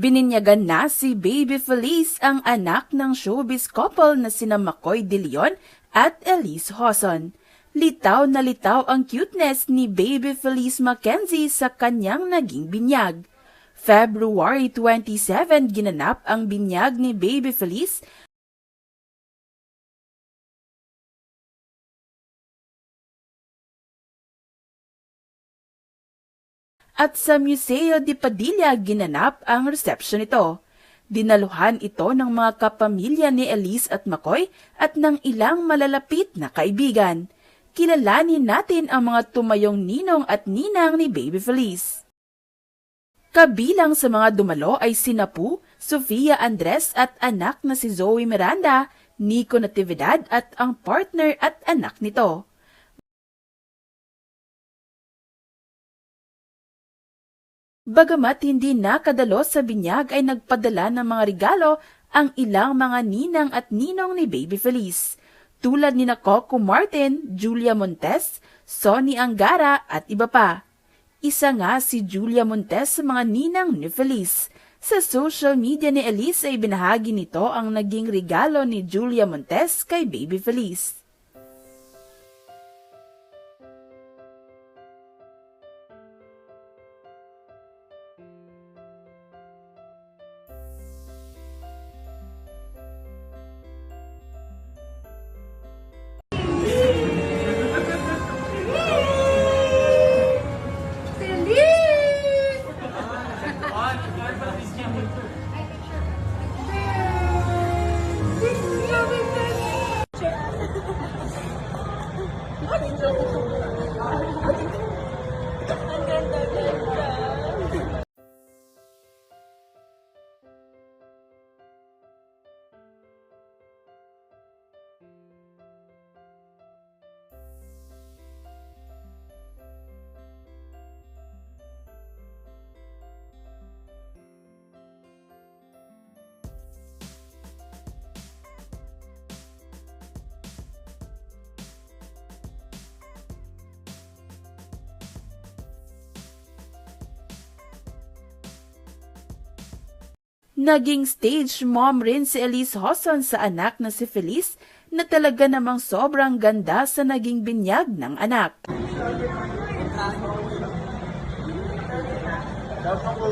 Bininyagan na si Baby Feliz ang anak ng showbiz couple na sina Makoy De Leon at Elise Hoson. Litaw na litaw ang cuteness ni Baby Feliz Mackenzie sa kanyang naging binyag. February 27 ginanap ang binyag ni Baby Feliz at sa Museo de Padilla ginanap ang reception nito. Dinaluhan ito ng mga kapamilya ni Elise at McCoy at ng ilang malalapit na kaibigan. Kilalanin natin ang mga tumayong ninong at ninang ni Baby Feliz. Kabilang sa mga dumalo ay sina Pu, Sofia Andres at anak na si Zoe Miranda, Nico Natividad at ang partner at anak nito. Bagamat hindi nakadalo sa binyag ay nagpadala ng mga regalo ang ilang mga ninang at ninong ni Baby Feliz. Tulad ni na Coco Martin, Julia Montes, Sonny Angara at iba pa. Isa nga si Julia Montes sa mga ninang ni Feliz. Sa social media ni Elise ay binahagi nito ang naging regalo ni Julia Montes kay Baby Feliz. Naging stage mom rin si Elise Hoson sa anak na si Feliz na talaga namang sobrang ganda sa naging binyag ng anak. Dapat ko